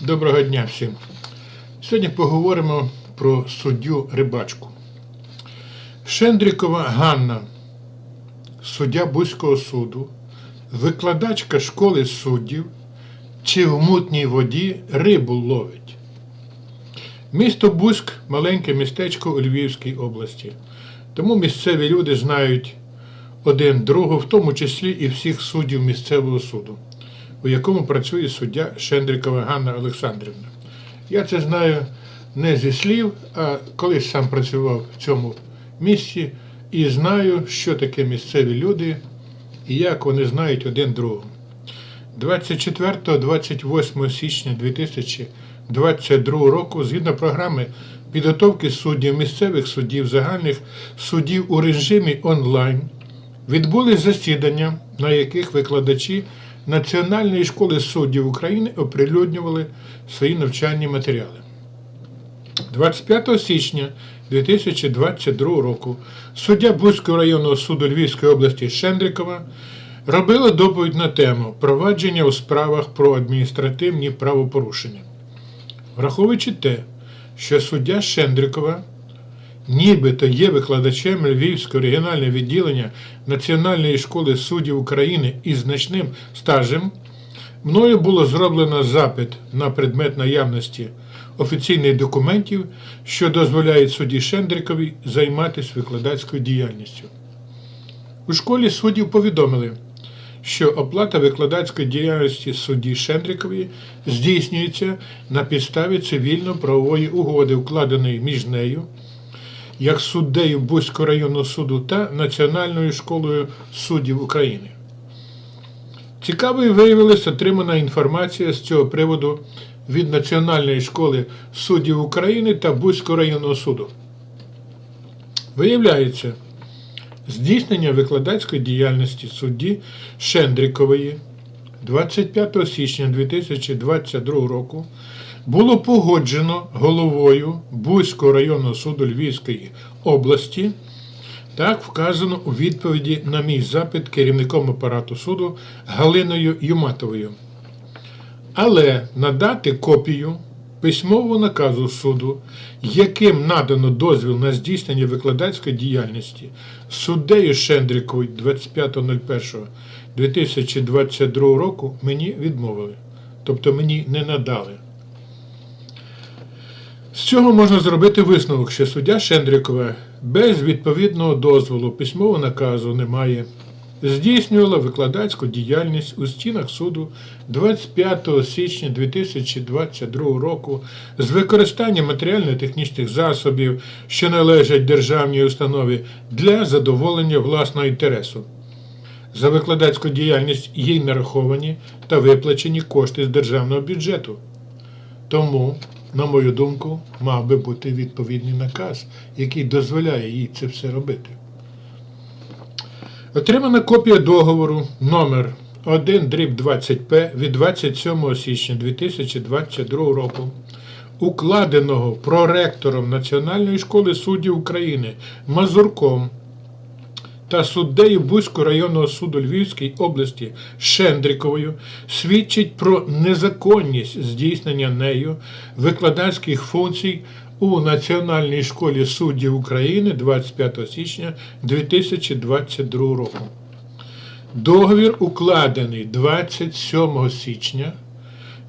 Доброго дня всім. Сьогодні поговоримо про суддю рибачку. Шендрікова Ганна, суддя Бузького суду, викладачка школи суддів, чи в мутній воді рибу ловить. Місто Бузьк маленьке містечко у Львівській області. Тому місцеві люди знають один другого, в тому числі і всіх суддів місцевого суду, у якому працює суддя Шендрикова Ганна Олександрівна. Я це знаю не зі слів, а колись сам працював в цьому місці і знаю, що таке місцеві люди і як вони знають один другого. 24-28 січня 2022 року, згідно програми підготовки суддів, місцевих суддів, загальних суддів у режимі онлайн, відбулись засідання, на яких викладачі Національної школи суддів України оприлюднювали свої навчальні матеріали. 25 січня 2022 року суддя Бузького районного суду Львівської області Шендрикова робила доповідь на тему провадження у справах про адміністративні правопорушення. Враховуючи те, що суддя Шендрикова нібито є викладачем Львівського регіонального відділення Національної школи суддів України із значним стажем, мною було зроблено запит на предмет наявності офіційних документів, що дозволяють судді Шендрикові займатися викладацькою діяльністю. У школі суддів повідомили, що оплата викладацької діяльності судді Шендрікової здійснюється на підставі цивільно-правової угоди, укладеної між нею, як суддею Бузького районного суду та Національною школою суддів України. Цікавою виявилася отримана інформація з цього приводу від Національної школи суддів України та Бузького районного суду. Виявляється, здійснення викладацької діяльності судді Шендрікової 25 січня 2022 року було погоджено головою Бузького районного суду Львівської області. Так вказано у відповіді на мій запит керівником апарату суду Галиною Юматовою. Але надати копію письмового наказу суду, яким надано дозвіл на здійснення викладацької діяльності суддею Шендріковою 25.01.2022 року, мені відмовили. Тобто мені не надали. З цього можна зробити висновок, що суддя Шендрікова без відповідного дозволу письмового наказу немає. Здійснювала викладацьку діяльність у стінах суду 25 січня 2022 року з використанням матеріально-технічних засобів, що належать державній установі, для задоволення власного інтересу. За викладацьку діяльність їй нараховані та виплачені кошти з державного бюджету. Тому, на мою думку, мав би бути відповідний наказ, який дозволяє їй це все робити. Отримана копія договору номер 1 дріб 20П від 27 січня 2022 року, укладеного проректором Національної школи суддів України Мазурком та суддею Бузького районного суду Львівської області Шендріковою свідчить про незаконність здійснення нею викладацьких функцій у Національній школі суддів України 25 січня 2022 року. Договір укладений 27 січня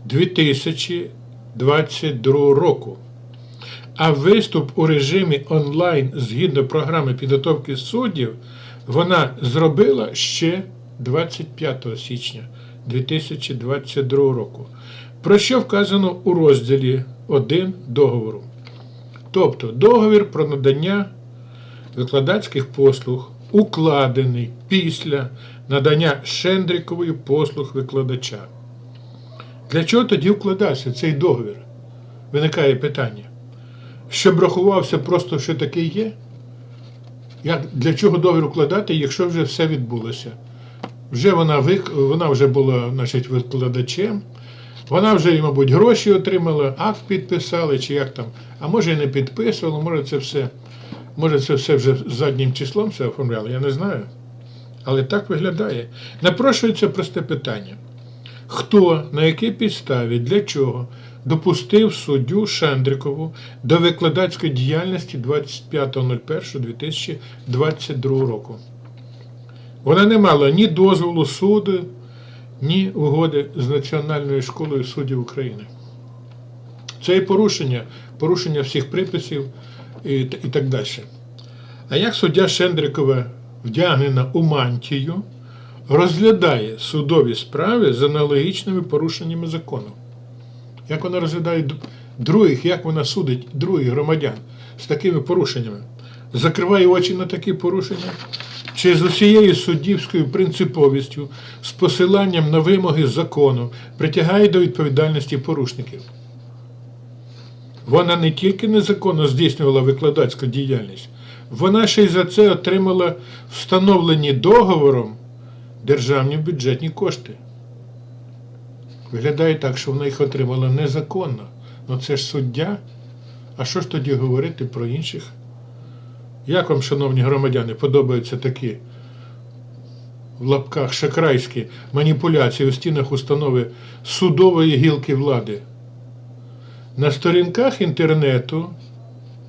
2022 року. А виступ у режимі онлайн згідно програми підготовки суддів вона зробила ще 25 січня 2022 року, про що вказано у розділі 1 договору. Тобто договір про надання викладацьких послуг укладений після надання Шендрікової послуг викладача. Для чого тоді вкладався цей договір? Виникає питання. Щоб рахувався просто, що таке є? Як, для чого договір укладати, якщо вже все відбулося? Вже вона, вик, вона вже була значить, викладачем, вона вже, мабуть, гроші отримала, акт підписали, чи як там, а може і не підписувала, може це все, може це все вже заднім числом все оформляли, я не знаю. Але так виглядає. Напрошується просте питання. Хто, на якій підставі, для чого допустив суддю Шендрикову до викладацької діяльності 25.01.2022 року. Вона не мала ні дозволу суду, ні угоди з Національною школою суддів України. Це і порушення, порушення всіх приписів і, і так далі. А як суддя Шендрикова, вдягнена у мантію, розглядає судові справи з аналогічними порушеннями закону? Як вона розглядає других, як вона судить других громадян з такими порушеннями? Закриває очі на такі порушення? Чи з усією суддівською принциповістю, з посиланням на вимоги закону притягає до відповідальності порушників? Вона не тільки незаконно здійснювала викладацьку діяльність, вона ще й за це отримала встановлені договором державні бюджетні кошти. Виглядає так, що вона їх отримала незаконно. Ну це ж суддя. А що ж тоді говорити про інших? Як вам, шановні громадяни, подобаються такі в лапках шакрайські маніпуляції у стінах установи судової гілки влади? На сторінках інтернету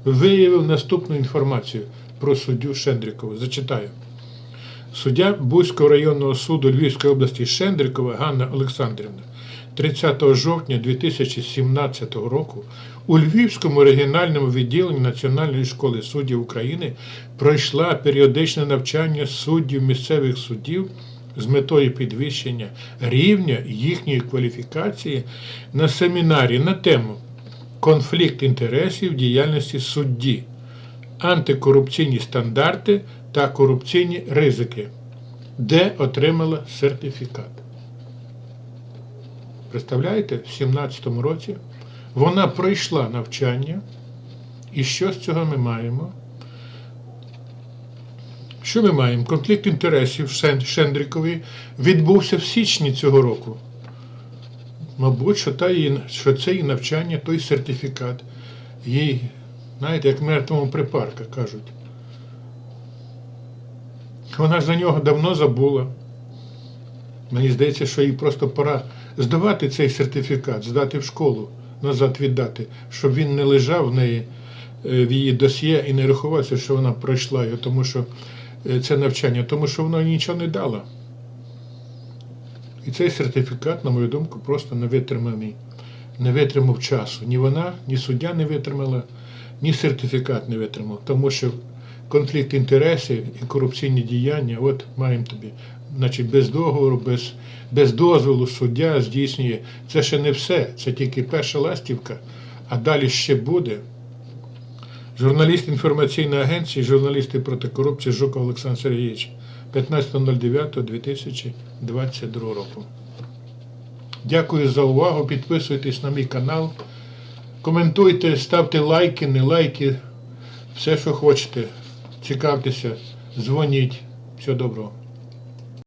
виявив наступну інформацію про суддю Шендрікову. Зачитаю. Суддя Бузького районного суду Львівської області Шендрикова Ганна Олександрівна 30 жовтня 2017 року у Львівському регіональному відділенні Національної школи суддів України пройшла періодичне навчання суддів місцевих суддів з метою підвищення рівня їхньої кваліфікації на семінарі на тему Конфлікт інтересів діяльності судді, антикорупційні стандарти та корупційні ризики, де отримала сертифікат. Представляєте, в 2017 році вона пройшла навчання, і що з цього ми маємо? Що ми маємо? Конфлікт інтересів Шен- Шендрікової відбувся в січні цього року. Мабуть, що, та її, що це її навчання, той сертифікат, їй, знаєте, як мертвому припарка кажуть. Вона за нього давно забула. Мені здається, що їй просто пора здавати цей сертифікат, здати в школу, назад віддати, щоб він не лежав в неї е, в її досьє і не рахувався, що вона пройшла його, тому що е, це навчання, тому що воно нічого не дало. І цей сертифікат, на мою думку, просто не витриманий, не витримав часу. Ні вона, ні суддя не витримала, ні сертифікат не витримав. Тому що конфлікт інтересів і корупційні діяння, от маємо тобі. Значить, без договору, без, без дозволу суддя здійснює. Це ще не все, це тільки перша ластівка, а далі ще буде. Журналіст інформаційної агенції, журналісти проти корупції Жуков Олександр Сергійович, 15.09.2022 року. Дякую за увагу. Підписуйтесь на мій канал. Коментуйте, ставте лайки, не лайки, все, що хочете. Цікавтеся, дзвоніть. Всього доброго.